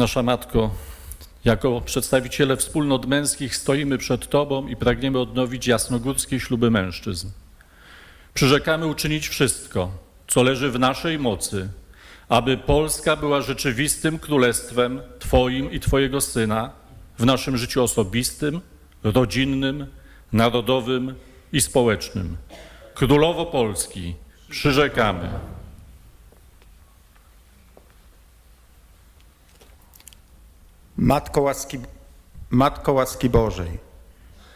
Nasza Matko, jako przedstawiciele wspólnot męskich stoimy przed Tobą i pragniemy odnowić jasnogórskie śluby mężczyzn. Przyrzekamy uczynić wszystko, co leży w naszej mocy, aby Polska była rzeczywistym królestwem Twoim i Twojego Syna w naszym życiu osobistym, rodzinnym, narodowym i społecznym. Królowo Polski, przyrzekamy. Matko łaski, Matko łaski Bożej,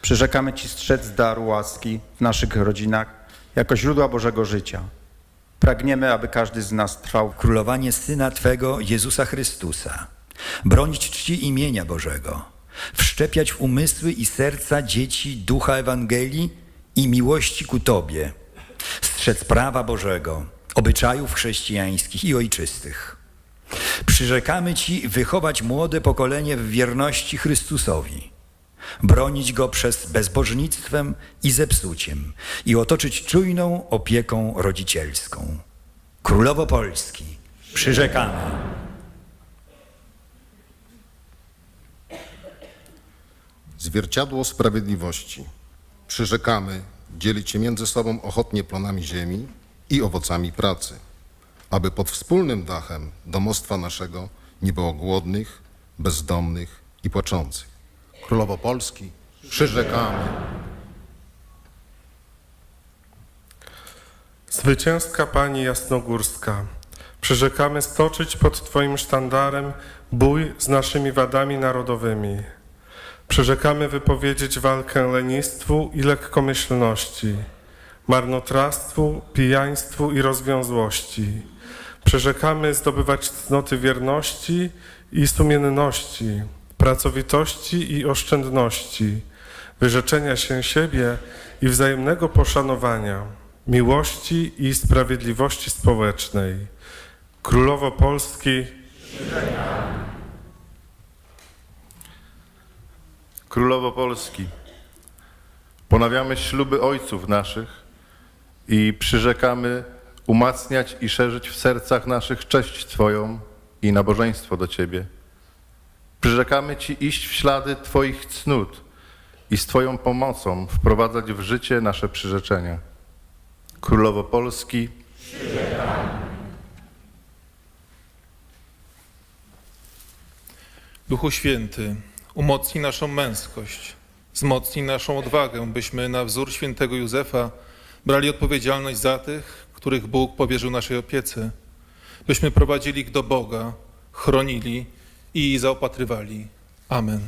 przyrzekamy Ci strzec daru łaski w naszych rodzinach jako źródła Bożego życia. Pragniemy, aby każdy z nas trwał królowanie Syna Twego, Jezusa Chrystusa, bronić czci imienia Bożego, wszczepiać w umysły i serca dzieci ducha Ewangelii i miłości ku Tobie, strzec prawa Bożego, obyczajów chrześcijańskich i ojczystych. Przyrzekamy Ci wychować młode pokolenie w wierności Chrystusowi, bronić go przez bezbożnictwem i zepsuciem i otoczyć czujną opieką rodzicielską. Królowo Polski, przyrzekamy. Zwierciadło sprawiedliwości. Przyrzekamy dzielić się między sobą ochotnie plonami ziemi i owocami pracy, aby pod wspólnym dachem domostwa naszego nie było głodnych, bezdomnych i płaczących. Królowo Polski, przyrzekamy. Zwycięska Pani Jasnogórska, przyrzekamy stoczyć pod Twoim sztandarem bój z naszymi wadami narodowymi. Przyrzekamy wypowiedzieć walkę lenistwu i lekkomyślności, marnotrawstwu, pijaństwu i rozwiązłości. Przyrzekamy zdobywać cnoty wierności i sumienności, pracowitości i oszczędności, wyrzeczenia się siebie i wzajemnego poszanowania, miłości i sprawiedliwości społecznej. Królowo Polski, Królowo Polski, ponawiamy śluby ojców naszych i przyrzekamy umacniać i szerzyć w sercach naszych cześć Twoją i nabożeństwo do Ciebie. Przyrzekamy Ci iść w ślady Twoich cnót i z Twoją pomocą wprowadzać w życie nasze przyrzeczenia. Królowo Polski, Duchu Święty, umocnij naszą męskość, wzmocnij naszą odwagę, byśmy na wzór świętego Józefa brali odpowiedzialność za tych, których Bóg powierzył naszej opiece, byśmy prowadzili ich do Boga, chronili i zaopatrywali. Amen.